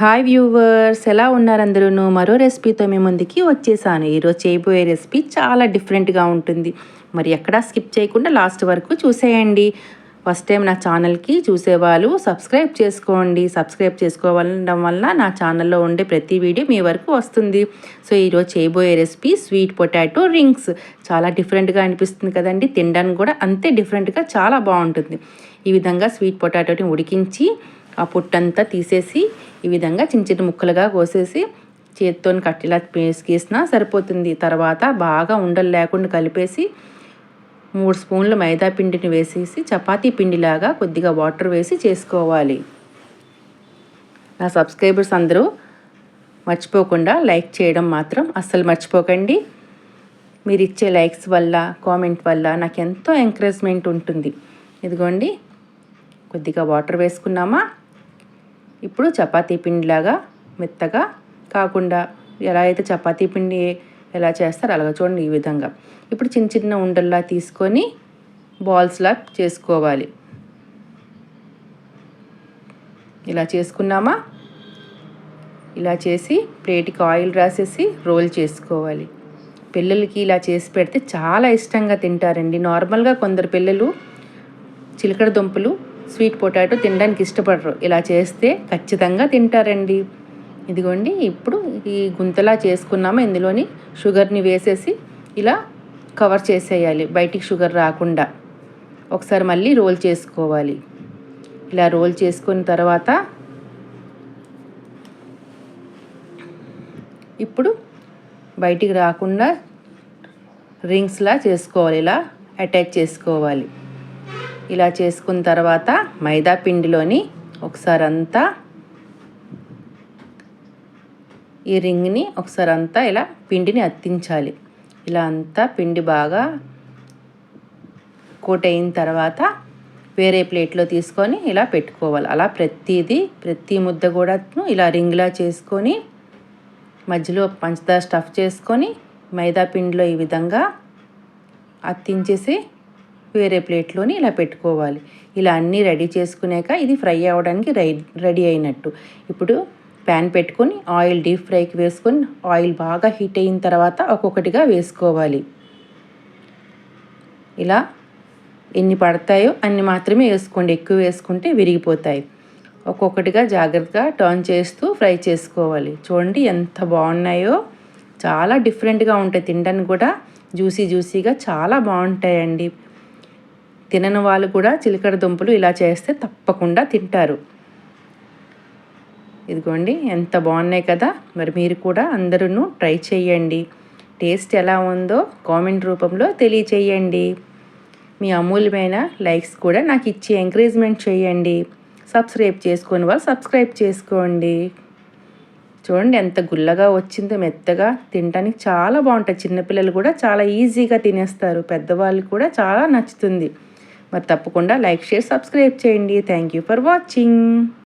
Hi viewers ఎలా ఉన్నారు అందరూ మరో రెసిపీతో మీ ముందుకి వచ్చేసాను. ఈరోజు చేయబోయే రెసిపీ చాలా డిఫరెంట్గా ఉంటుంది. మరి ఎక్కడా స్కిప్ చేయకుండా లాస్ట్ వరకు చూసేయండి. ఫస్ట్ టైం నా ఛానల్కి చూసేవాళ్ళు సబ్స్క్రైబ్ చేసుకోండి. సబ్స్క్రైబ్ చేసుకోవడం వల్ల నా ఛానల్లో ఉండే ప్రతి వీడియో మీ వరకు వస్తుంది. సో ఈరోజు చేయబోయే రెసిపీ స్వీట్ పొటాటో రింగ్స్ చాలా డిఫరెంట్గా అనిపిస్తుంది కదండి. తినడానికి కూడా అంతే డిఫరెంట్గా చాలా బాగుంటుంది. ఈ విధంగా స్వీట్ పొటాటోని ఉడికించి ఆ పుట్టంతా తీసేసి ఈ విధంగా చిన్న చిన్న ముక్కలుగా కోసేసి చేతితో కట్టిలా గీసినా సరిపోతుంది. తర్వాత బాగా ఉండలు లేకుండా కలిపేసి మూడు స్పూన్లు మైదా పిండిని వేసేసి చపాతీ పిండిలాగా కొద్దిగా వాటర్ వేసి చేసుకోవాలి. నా సబ్స్క్రైబర్స్ అందరూ మర్చిపోకుండా లైక్ చేయడం మాత్రం అస్సలు మర్చిపోకండి. మీరు ఇచ్చే లైక్స్ వల్ల కామెంట్ వల్ల నాకు ఎంతో ఎంకరేజ్మెంట్ ఉంటుంది. ఇదిగోండి కొద్దిగా వాటర్ వేసుకున్నామా? ఇప్పుడు చపాతీ పిండిలాగా మెత్తగా కాకుండా ఎలా అయితే చపాతీ పిండి ఎలా చేస్తారో అలాగ చూడండి ఈ విధంగా. ఇప్పుడు చిన్న చిన్న ఉండల్లా తీసుకొని బాల్స్లా చేసుకోవాలి. ఇలా చేసుకున్నామా? ఇలా చేసి ప్లేట్కి ఆయిల్ రాసేసి రోల్ చేసుకోవాలి. పిల్లలకి ఇలా చేసి పెడితే చాలా ఇష్టంగా తింటారండి. నార్మల్గా కొందరు పిల్లలు చిలకడ దుంపలు స్వీట్ పొటాటో తినడానికి ఇష్టపడరు. ఇలా చేస్తే ఖచ్చితంగా తింటారండి. ఇదిగోండి ఇప్పుడు ఈ గుంతలా చేసుకున్నాము. ఇందులోని షుగర్ని వేసేసి ఇలా కవర్ చేసేయాలి. బయటికి షుగర్ రాకుండా. ఒకసారి మళ్ళీ రోల్ చేసుకోవాలి. ఇలా రోల్ చేసుకున్న తర్వాత ఇప్పుడు బయటికి రాకుండా రింగ్స్లా చేసుకోవాలి. ఇలా అటాచ్ చేసుకోవాలి. ఇలా చేసుకున్న తర్వాత మైదా పిండిలోని ఒకసారి అంతా ఈ రింగ్ని ఒకసారి అంతా ఇలా పిండిని అత్తించాలి. ఇలా అంతా పిండి బాగా కోట్ అయిన తర్వాత వేరే ప్లేట్లో తీసుకొని ఇలా పెట్టుకోవాలి. అలా ప్రతిదీ ప్రతి ముద్ద కూడా ఇలా రింగ్లా చేసుకొని మధ్యలో పంచదార స్టఫ్ చేసుకొని మైదా పిండిలో ఈ విధంగా అత్తించేసి వేరే ప్లేట్లోని ఇలా పెట్టుకోవాలి. ఇలా అన్నీ రెడీ చేసుకున్నాక ఇది ఫ్రై అవ్వడానికి రెడీ అయినట్టు. ఇప్పుడు ప్యాన్ పెట్టుకొని ఆయిల్ డీప్ ఫ్రైకి వేసుకొని ఆయిల్ బాగా హీట్ అయిన తర్వాత ఒక్కొక్కటిగా వేసుకోవాలి. ఇలా ఎన్ని పడతాయో అన్ని మాత్రమే వేసుకోండి. ఎక్కువ వేసుకుంటే విరిగిపోతాయి. ఒక్కొక్కటిగా జాగ్రత్తగా టర్న్ చేస్తూ ఫ్రై చేసుకోవాలి. చూడండి ఎంత బాగున్నాయో. చాలా డిఫరెంట్గా ఉంటాయి. తినడానికి కూడా జ్యూసీ జ్యూసీగా చాలా బాగుంటాయండి. తినని వాళ్ళు కూడా చిలకడ దుంపలు ఇలా చేస్తే తప్పకుండా తింటారు. ఇదిగోండి ఎంత బాగున్నాయి కదా. మరి మీరు కూడా అందరూ ట్రై చేయండి. టేస్ట్ ఎలా ఉందో కామెంట్ రూపంలో తెలియచేయండి. మీ అమూల్యమైన లైక్స్ కూడా నాకు ఇచ్చి ఎంకరేజ్మెంట్ చేయండి. సబ్స్క్రైబ్ చేసుకుని వాళ్ళు సబ్స్క్రైబ్ చేసుకోండి. చూడండి ఎంత గుల్లగా వచ్చిందో మెత్తగా. తినడానికి చాలా బాగుంటుంది చిన్నపిల్లలు కూడా చాలా ఈజీగా తినేస్తారు. పెద్దవాళ్ళు కూడా చాలా నచ్చుతుంది. మరి తప్పకుండా లైక్ షేర్ సబ్స్క్రైబ్ చేయండి. Thank you for watching